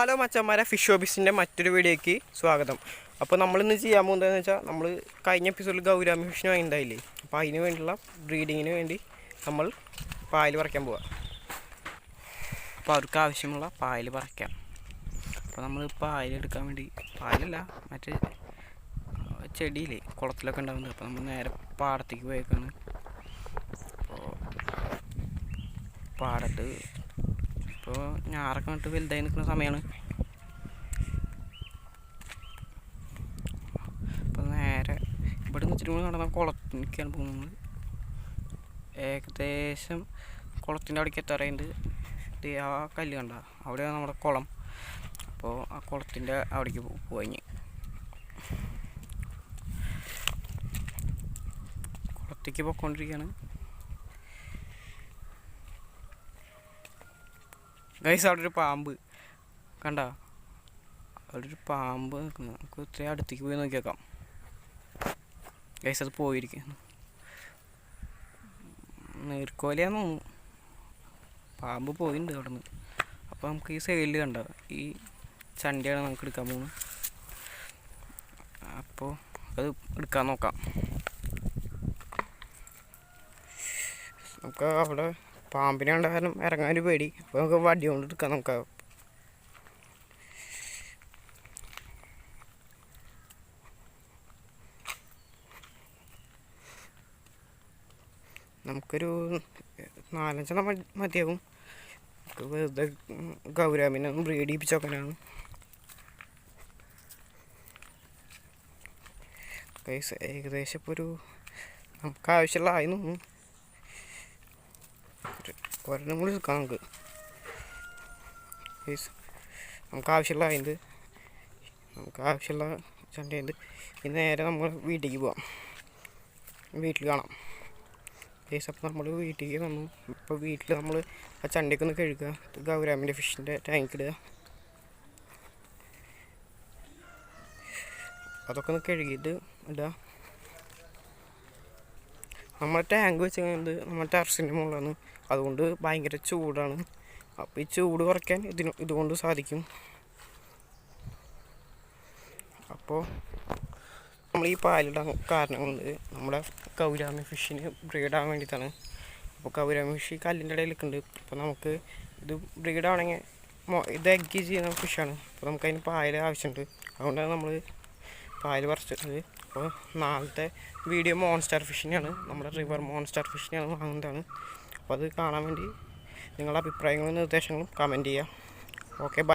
Hello മച്ചന്മാരെ fish ഓഫീസിന്റെ മറ്റൊരു വീഡിയോയ്ക്ക് സ്വാഗതം. അപ്പോൾ നമ്മളിന്ന് ചെയ്യാൻ പോകുന്നതെന്ന് വെച്ചാൽ നമ്മൾ കഴിഞ്ഞ എപ്പിസോഡിൽ ഗൗരാമി ഫിഷിന് വാങ്ങിണ്ടായില്ലേ? അപ്പോൾ അതിന് വേണ്ടിയുള്ള ബ്രീഡിങ്ങിന് വേണ്ടി നമ്മൾ പായൽ പറിക്കാൻ പോവാം. അപ്പോൾ അവർക്ക് ആവശ്യമുള്ള പായൽ പറിക്കാം. അപ്പോൾ നമ്മൾ പായൽ എടുക്കാൻ വേണ്ടി പായലല്ല മറ്റേ ചെടിയില്ലേ കുളത്തിലൊക്കെ ഉണ്ടാകുന്നത് അപ്പോൾ നമ്മൾ നേരെ പാടത്തേക്ക് പോയേക്കാണ്. അപ്പോൾ പാടത്ത് ഇപ്പോൾ ഞാറൊക്കെ നട്ട് വലുതായി നിൽക്കുന്ന സമയമാണ് അപ്പോൾ നേരെ ഇവിടെ നിന്ന് ഇച്ചിരി കൂടി നടന്ന കുളത്തിലേക്കാണ് പോകുന്നത് ഏകദേശം കുളത്തിന്റെ അവിടേക്ക് എത്താറായിട്ട് ദേ ആ കല്ല് കണ്ട അവിടെയാണ് നമ്മുടെ കുളം. അപ്പോൾ ആ കുളത്തിന്റെ അവിടേക്ക് പോയി കുളത്തേക്ക് പോയിക്കൊണ്ടിരിക്കുകയാണ് ഗൈസ് അവിടെ ഒരു പാമ്പ്. കണ്ട? അവിടെ ഒരു പാമ്പ് നമുക്ക് ഇത്തിരി അടുത്തേക്ക് പോയി നോക്കിയേക്കാം. ഗൈസ് അത് പോയിരിക്കുന്നു. നീർക്കോലയാന്ന് പാമ്പ് പോയിട്ടുണ്ട് അവിടെ നിന്ന് അപ്പോൾ നമുക്ക് ഈ സൈഡിൽ കണ്ട? ഈ ചണ്ടിയാണ് നമുക്ക് എടുക്കാൻ പോകുന്നത് അപ്പോൾ അത് എടുക്കാൻ നോക്കാം. നമുക്ക് അവിടെ പാമ്പിനെ കണ്ട കാരണം ഇറങ്ങാൻ ഒരു പേടി. അപ്പോൾ നമുക്ക് വടി കൊണ്ട് എടുക്കാം നമുക്ക്. നമുക്കൊരു നാലഞ്ചെണ്ണം മതിയാവും. നമുക്ക് വെറുതെ ഗൗരാമിനെ ഒന്ന് ചെയ്യിപ്പിച്ച് നോക്കാനാണ് ഏകദേശം ഇപ്പോൾ ഒരു നമുക്ക് ആവശ്യമുള്ള ആയി തോന്നുന്നു. ഒരെണ്ണം കൂടി എടുക്കാം ഗൈസ് നമുക്ക് ആവശ്യമുള്ള ഇത് നമുക്ക് ആവശ്യമുള്ള ചണ്ടയുണ്ട് ഇന്ന് നേരെ നമ്മൾ വീട്ടിലേക്ക് പോവാം. വീട്ടിൽ കാണാം. ഗൈസ് അപ്പോൾ നമ്മൾ വീട്ടിലേക്ക് വന്നു. ഇപ്പോൾ വീട്ടിൽ നമ്മൾ ആ ചണ്ടയൊക്കെ ഒന്ന് കഴുകുക. ഇത് ഗൗരാമിന്റെ ഫിഷിന്റെ ടാങ്കിടുക അതൊക്കെ ഒന്ന് കഴുകിയിട്ട് ഇടുക. നമ്മൾ ടാങ്ക് വെച്ച് കഴിഞ്ഞാൽ നമ്മുടെ ടെറസിന്റെ മുകളിലാണ്. അതുകൊണ്ട് ഭയങ്കര ചൂടാണ്. അപ്പോൾ ഈ ചൂട് കുറയ്ക്കാൻ ഇതിന് ഇതുകൊണ്ട് സാധിക്കും. അപ്പോൾ നമ്മൾ ഈ പാലിടാൻ കാരണം കൊണ്ട് നമ്മുടെ കൗരാമി ഫിഷിന് ബ്രീഡാൻ വേണ്ടിയിട്ടാണ്. അപ്പോൾ കൗരാമി ഫിഷ് കല്ലിന്റെ ഇടയിൽ നിൽക്കുന്നുണ്ട് അപ്പോൾ നമുക്ക് ഇത് ബ്രീഡാണെങ്കിൽ ഇത് എഗ്ഗ് ചെയ്യുന്ന ഫിഷാണ്. അപ്പോൾ നമുക്ക് അതിന് പായൽ ആവശ്യമുണ്ട് അതുകൊണ്ടാണ് നമ്മൾ പായൽ പറിച്ചിട്ടത് അപ്പോൾ നാളത്തെ വീഡിയോ മോൺസ്റ്റർ ഫിഷിനെയാണ് നമ്മുടെ റിവർ മോൺസ്റ്റർ ഫിഷിനെയാണ് വാങ്ങുന്നതാണ്. അപ്പോൾ അത് കാണാൻ വേണ്ടി നിങ്ങളുടെ അഭിപ്രായങ്ങളും നിർദ്ദേശങ്ങളും കമന്റ് ചെയ്യുക. Okay bye